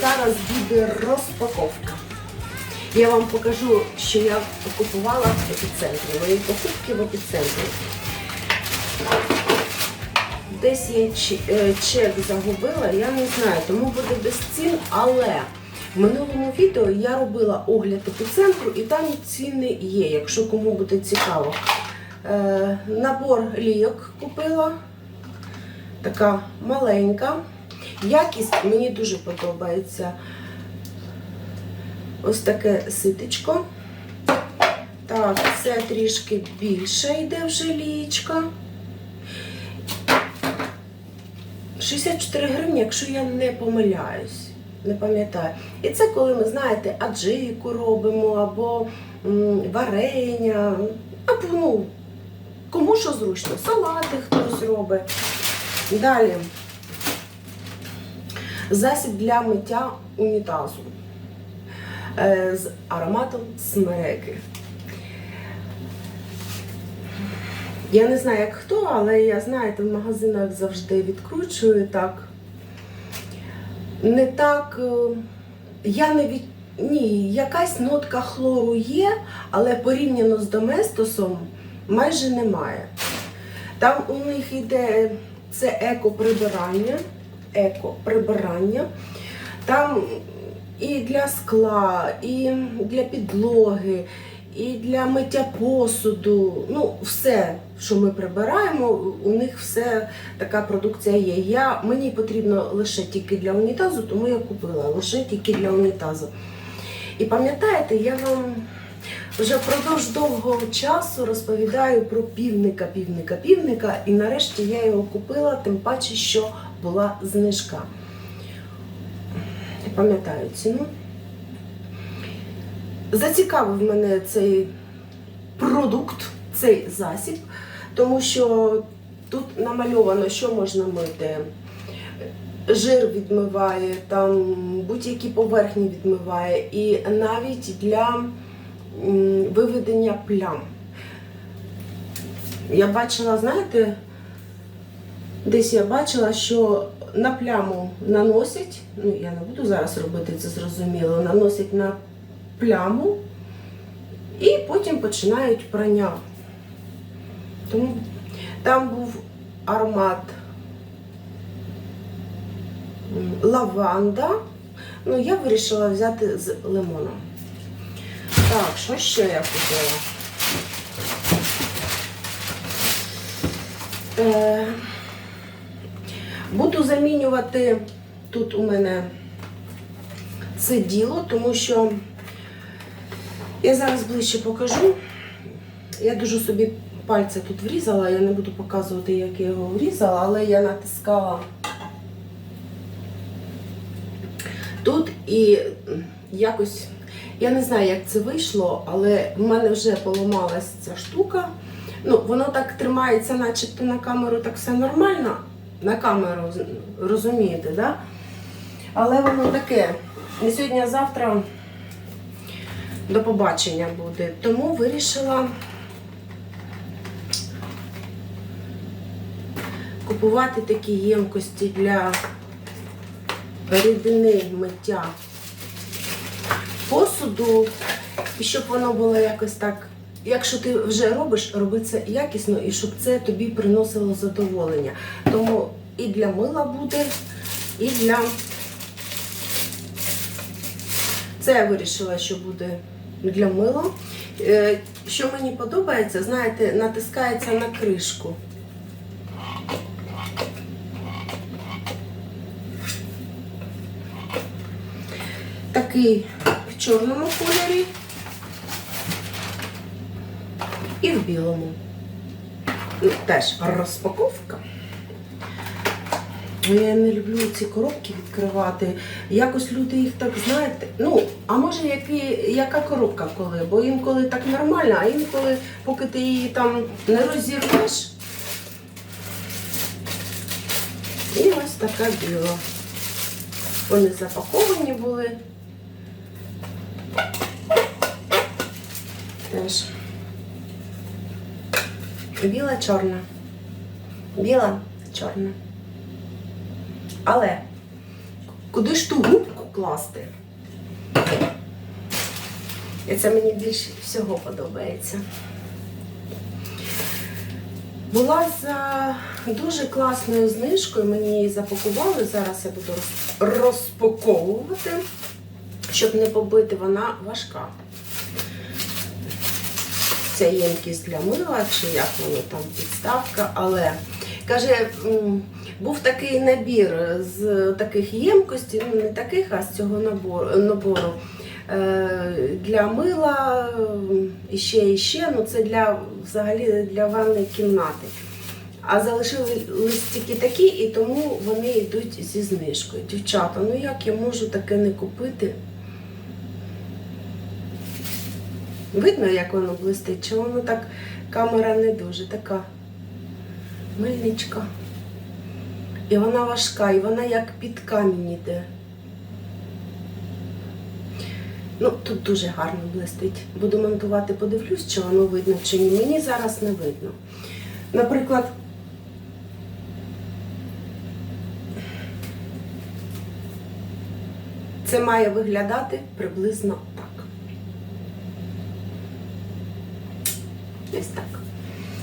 зараз буде розпаковка. Я вам покажу, що я купувала в епіцентрі. Мої покупки в епіцентрі. Десь я е, чек загубила, я не знаю, тому буде без цін, але в минулому відео я робила огляд епіцентру і там ціни є, якщо кому буде цікаво. Е, набор лійок купила, така маленька. Якість мені дуже подобається. Ось таке ситечко. Так, це трішки більше йде вже лієчка. 64 гривні, якщо я не помиляюсь, не пам'ятаю. І це коли ми, знаєте, аджику робимо, або варення, або ну, кому що зручно, салати хтось робить. Далі засіб для миття унітазу е, з ароматом смереки. Я не знаю, як хто, але я, знаєте, в магазинах завжди відкручую так. Не так. е, Я не від. Ні, якась нотка хлору є, але порівняно з доместосом майже немає. Там у них йде це еко-прибирання. Еко-прибирання. Там і для скла, і для підлоги, і для миття посуду. Ну, все, що ми прибираємо, у них все така продукція є. Я, мені потрібно лише тільки для унітазу, тому я купила лише тільки для унітазу. І пам'ятаєте, я вам вже впродовж довгого часу розповідаю про півника, півника, півника, і нарешті я його купила, тим паче, що була знижка. Пам'ятаю ціну. Зацікавив мене цей продукт, цей засіб, тому що тут намальовано, що можна мити. Жир відмиває, там будь-які поверхні відмиває, і навіть для виведення плям. Я бачила, знаєте, десь я бачила, що на пляму наносять, ну я не буду зараз робити це зрозуміло, наносять на пляму і потім починають прання. Тому там був аромат лаванда. Ну, я вирішила взяти з лимоном. Так, що ще я купила? Е, буду замінювати тут у мене це діло, тому що я зараз ближче покажу. Я дуже собі пальця тут врізала, я не буду показувати, як я його врізала, але я натискала тут і якось, я не знаю, як це вийшло, але в мене вже поламалась ця штука. Ну, воно так тримається, начебто на камеру так все нормально. На камеру, розумієте, да? Але воно таке. Не сьогодні, а завтра до побачення буде. Тому вирішила купувати такі ємкості для рідини миття посуду, і щоб воно було якось так. Якщо ти вже робиш, роби це якісно і щоб це тобі приносило задоволення. Тому і для мила буде, і для це я вирішила, що буде для мила. Е, Що мені подобається, знаєте, натискається на кришку. Такий в чорному кольорі і в білому. Теж розпаковка. Ну, Я не люблю ці коробки відкривати. Якось люди їх так знаєте. Ну, а може, які, яка коробка коли? Бо інколи так нормально, а інколи, поки ти її там не розірвеш. І ось така біла. Вони запаковані були. Теж. Біла чорна. Біла чорна. Але куди ж ту губку класти. І це мені більше всього подобається. Була за дуже класною знижкою, мені її запакували. Зараз я буду розпаковувати, щоб не побити, вона важка. Це ємкість для мила, чи як воно там підставка, але каже, був такий набір з таких ємкостей, ну не таких, а з цього набору. Е, Для мила і ще і ще, ну це для взагалі для ванної кімнати. А залишились тільки такі, і тому вони йдуть зі знижкою. Дівчата, ну як я можу таке не купити? Видно, як воно блистить, чи воно так камера не дуже така мильничка. І вона важка, і вона як під камінь іде. Ну, тут дуже гарно блистить. Буду монтувати, подивлюсь, чи воно видно, чи ні. Мені зараз не видно. Наприклад, це має виглядати приблизно Ось так.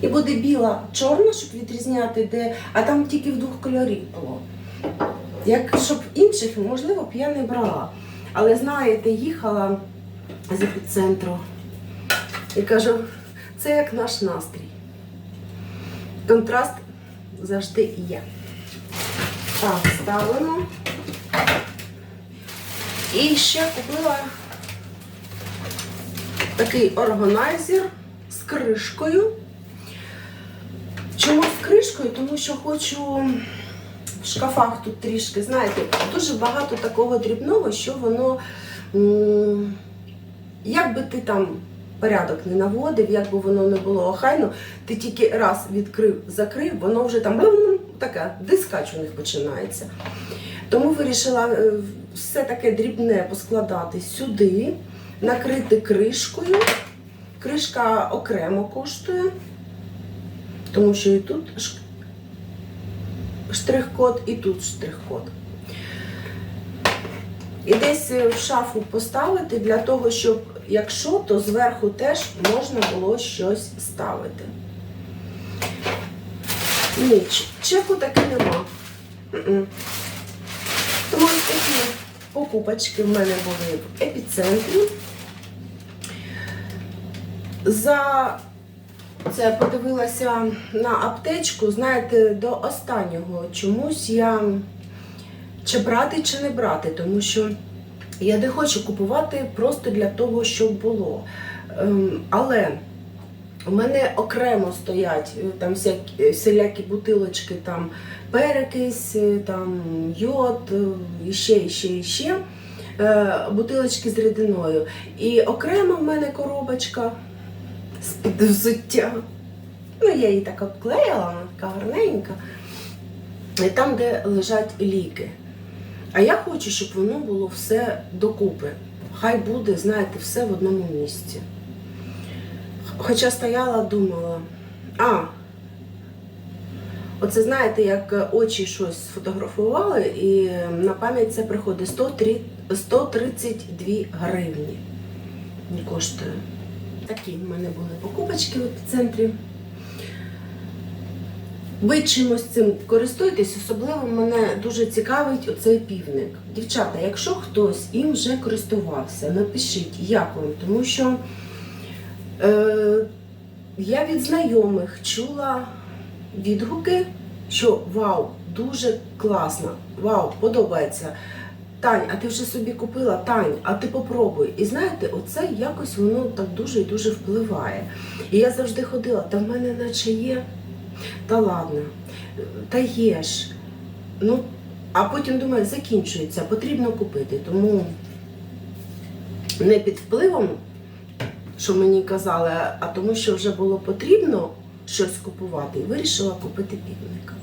І буде біла чорна, щоб відрізняти, де, а там тільки в двох кольорів було. Як щоб інших, можливо, б я не брала. Але знаєте, їхала з епіцентру і кажу, це як наш настрій. Контраст завжди є. Так, ставимо. І ще купила такий органайзер кришкою. Чому з кришкою? Тому що хочу в шкафах тут трішки, знаєте, дуже багато такого дрібного, що воно, як би ти там порядок не наводив, як би воно не було охайно, ти тільки раз відкрив, закрив, воно вже там таке, дискач у них починається. Тому вирішила е, все таке дрібне поскладати сюди, накрити кришкою. Кришка окремо коштує, тому що і тут штрих-код, і тут штрих-код. І десь е, в шафу поставити для того, щоб, якщо, то зверху теж можна було щось ставити. Ні, чеку таки нема. Тому ось такі покупочки в мене були в епіцентрі. За це подивилася на аптечку, знаєте, до останнього чомусь я чи брати, чи не брати, тому що я не хочу купувати просто для того, щоб було. Ем, Але у мене окремо стоять е, там всілякі бутилочки, там перекись, е, там йод, е, і ще, і ще, і ще. Е, Бутилочки з рідиною. І окремо в мене коробочка з-під взуття. Ну, я її так обклеїла, вона така гарненька. І там, де лежать ліки. А я хочу, щоб воно було все докупи. Хай буде, знаєте, все в одному місці. Хоча стояла, думала, а, оце знаєте, як очі щось сфотографували, і на пам'ять це приходить 103 132 гривні. Не коштує. Такі в мене були покупочки в епіцентрі. Ви чимось цим користуєтесь, особливо мене дуже цікавить оцей півник. Дівчата, якщо хтось їм вже користувався, напишіть, як вам, тому що е, я від знайомих чула відгуки, що вау, дуже класно, вау, подобається. Тань, а ти вже собі купила Тань, а ти попробуй. І знаєте, оце якось воно так дуже і дуже впливає. І я завжди ходила, та в мене наче є. Та ладно, та є ж. Ну, а потім думаю, закінчується, потрібно купити. Тому не під впливом, що мені казали, а тому, що вже було потрібно щось купувати, і вирішила купити півника.